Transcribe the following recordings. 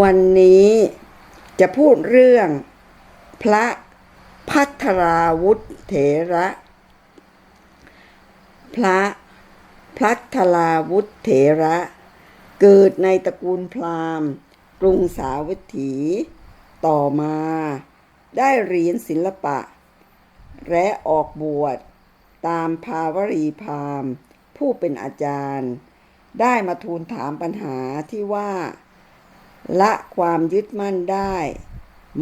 วันนี้จะพูดเรื่อง พระพัทราวุธเถระ พระพัทราวุธเถระ เกิดในตระกูลพราหมณ์ กรุงสาวัตถี ต่อมาได้เรียนศิลปะ และออกบวชตามภาวรีพราหมณ์ ผู้เป็นอาจารย์ ได้มาทูลถามปัญหาที่ว่า ละความยึดมั่นได้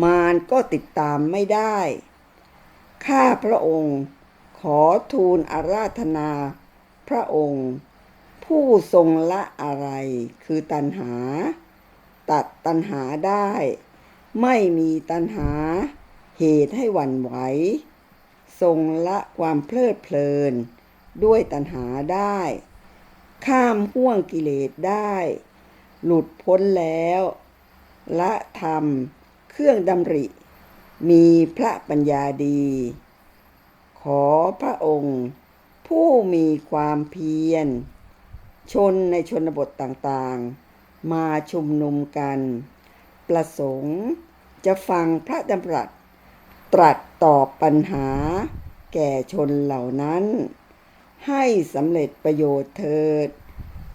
มารก็ติดตามไม่ได้ ข้าพระองค์ขอทูลอาราธนา พระองค์ ผู้ทรงละอะไรคือตัณหา ตัดตัณหาได้ ไม่มีตัณหา เหตุให้หวั่นไหว ทรงละความเพลิดเพลิน ด้วยตัณหาได้ ข้ามห่วงกิเลสได้ หลุดพ้นแล้ว ละธรรม เครื่องดำริ มีพระปัญญาดี ขอพระองค์ ผู้มีความเพียร ชนในชนบทต่างๆ มาชุมนุมกัน ประสงค์จะฟังพระดำรัส ตรัสตอบปัญหา แก่ชนเหล่านั้น ให้สำเร็จประโยชน์เถิด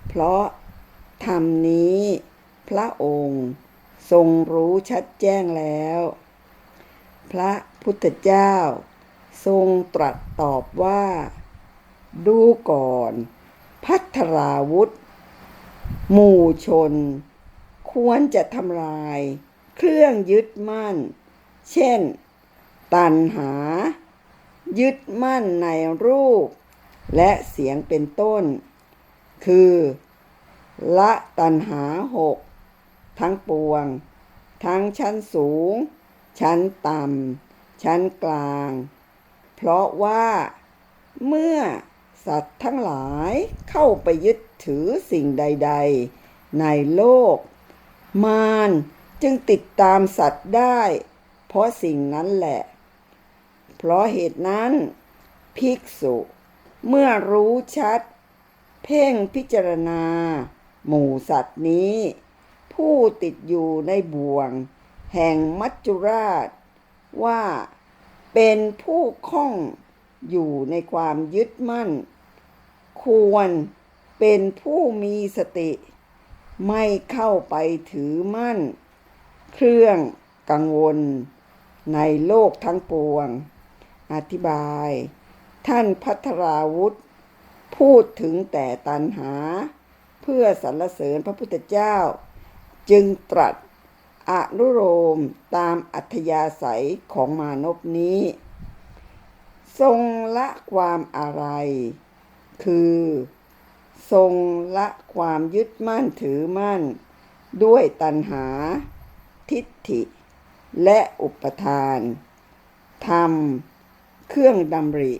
เพราะ ธรรมนี้ พระองค์ทรงรู้ชัดแจ้งแล้ว พระพุทธเจ้า ทรงตรัสตอบว่าดูก่อน พัทราวุธ หมู่ชน ควรจะทำลาย เครื่องยึดมั่น เช่น ตัณหา ยึดมั่นในรูป และเสียงเป็นต้น คือ ละตัณหาหกทั้งปวง ทั้งชั้นสูง ชั้นต่ำ ชั้นกลาง เพราะว่าเมื่อสัตว์ทั้งหลายเข้าไปยึดถือสิ่งใด ๆ ในโลก มารจึงติดตามสัตว์ได้ เพราะสิ่งนั้นแหละ เพราะเหตุนั้น ภิกษุ เมื่อรู้ชัด เพ่งพิจารณา หมู่สัตว์นี้ ผู้ติดอยู่ในบ่วง แห่งมัจจุราช ว่าเป็นผู้คล้องอยู่ในความยึดมั่น ควรเป็นผู้มีสติ ไม่เข้าไปถือมั่น เครื่องกังวล ในโลกทั้งปวง อธิบาย ท่านพัทราวุธ พูดถึงแต่ตันหา เพื่อสรรเสริญพระพุทธเจ้า จึงตรัสอนุโลมตามอัธยาศัยของมานพนี้ ทรงละความอะไร คือ ทรงละความยึดมั่นถือมั่น ด้วยตัณหา ทิฏฐิ และอุปทานทำเครื่องดำริ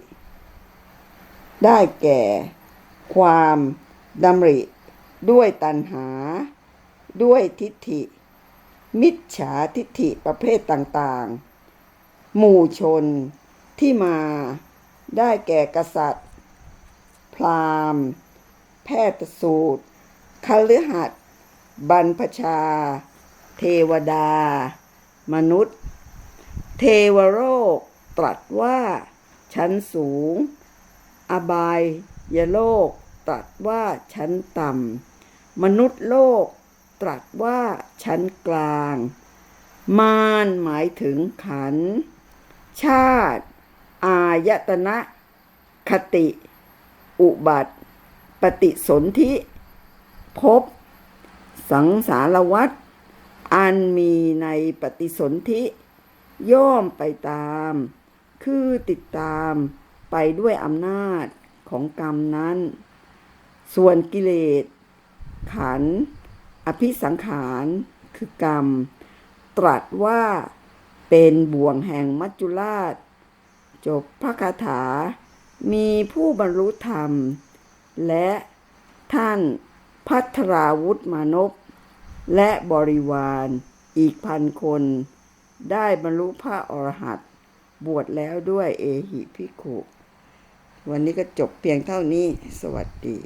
ได้แก่ ความดำริ ด้วยตัณหา ด้วยทิฏฐิ มิจฉาทิฏฐิประเภทต่างๆ หมู่ชนที่มาได้แก่กษัตริย์ พราหมณ์ แพทย์สูตรคฤหัสถ์บรรพชา เทวดา มนุษย์ เทวโลกตรัสว่า ชั้นสูง อบายยโลกตรัสว่าชั้นต่ำ มนุษย์โลก ตรัสว่าชั้นกลาง มารหมายถึงขันธ์ชาติ อายตนะ คติ อุบัติ ปฏิสนธิภพสังสารวัฏอันมีในปฏิสนธิ ย่อมไปตาม คือติดตามไปด้วยอำนาจของกรรมนั้น ส่วนกิเลส ขันอภิสังขารคือกรรม ตรัสว่าเป็นบ่วงแห่งมัจจุราช จบพระคาถา มีผู้บรรลุธรรม และท่านพัทราวุธมานพและบริวารอีกพันคน ได้บรรลุพระอรหันต์บวชแล้วด้วยเอหิภิขุ วันนี้ก็จบเพียงเท่านี้สวัสดี